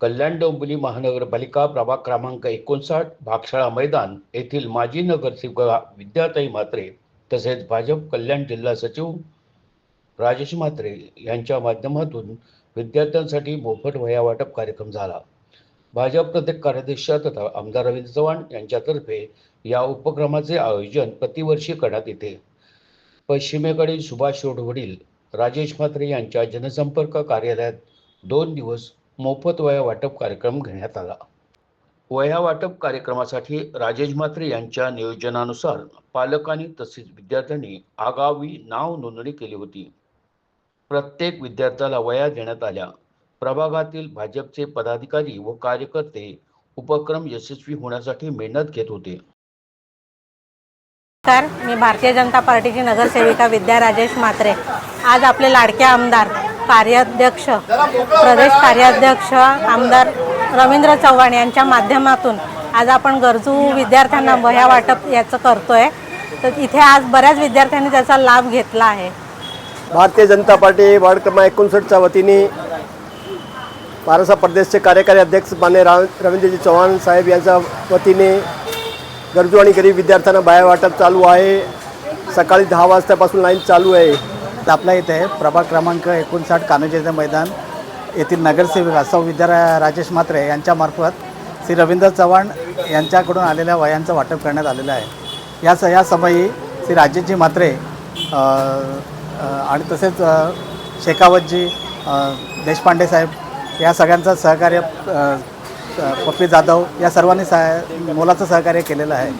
कल्याण डोंबिवली महानगरपालिका प्रभाग क्रमांक एकोणसाठ भागशाळा मैदान येथील माजी नगरसेविका विद्याताई म्हात्रे तसेच भाजप कल्याण जिल्हा सचिव राजेश म्हात्रे यांच्या माध्यमातून विद्यार्थ्यांसाठी मोफत वया वाटप कार्यक्रम झाला. भाजप प्रदेश कार्याध्यक्ष तथा आमदार रवींद्र चव्हाण यांच्यातर्फे या उपक्रमाचे आयोजन प्रतिवर्षी करण्यात येते. पश्चिमेकडील सुभाष रोडवरील राजेश म्हात्रे यांच्या जनसंपर्क कार्यालयात दोन दिवस मोफत वया वाटप कार्यक्रम घेण्यात आला. वया वाटप कार्यक्रमासाठी राजेश म्हात्रे यांच्या नियोजनानुसार पालकांनी तसेच विद्यार्थ्यांनी आगावी नाव नोंदणी केली होती. प्रत्येक विद्यार्थ्याला वया देण्यात आल्या. प्रभागातील भाजपचे पदाधिकारी व कार्यकर्ते उपक्रम यशस्वी होण्यासाठी मेहनत घेत होते. नमस्कार मी भारतीय जनता पार्टीची नगरसेविका विद्या राजेश म्हात्रे. आज आपले लाडके आमदार कार्याध्यक्ष प्रदेश कार्याध्यक्ष आमदार रवींद्र चव्हाण यांच्या माध्यमातून आज आपण गरजू विद्यार्थ्यांना वह्या वाटप याचं करतोय. तर इथे आज बऱ्याच विद्यार्थ्यांनी त्याचा लाभ घेतला आहे. भारतीय जनता पार्टी वार्ड क्रमांक एकोणसष्टच्या वतीने महाराष्ट्र प्रदेशचे कार्यकारी अध्यक्ष माने रा रवींद्रजी चव्हाण साहेब यांच्या वतीने गरजू आणि गरीब विद्यार्थ्यांना बाया वाटप चालू आहे. सकाळी दहा वाजतापासून लाईन चालू आहे. तर आपल्या इथे प्रभाग क्रमांक एकोणसाठ कान्होजीचं मैदान येथील नगरसेविका सौ विद्या राजेश म्हात्रे यांच्यामार्फत श्री रवींद्र चव्हाण यांच्याकडून आलेल्या वयांचं वाटप करण्यात आलेलं आहे. या स या समयी श्री राजेशजी म्हात्रे आणि तसेच शेखावतजी देशपांडे साहेब या सगळ्यांचं सहकार्य पप्पी जाधव या सर्वांनी सा मोलाचं सहकार्य केलेलं आहे.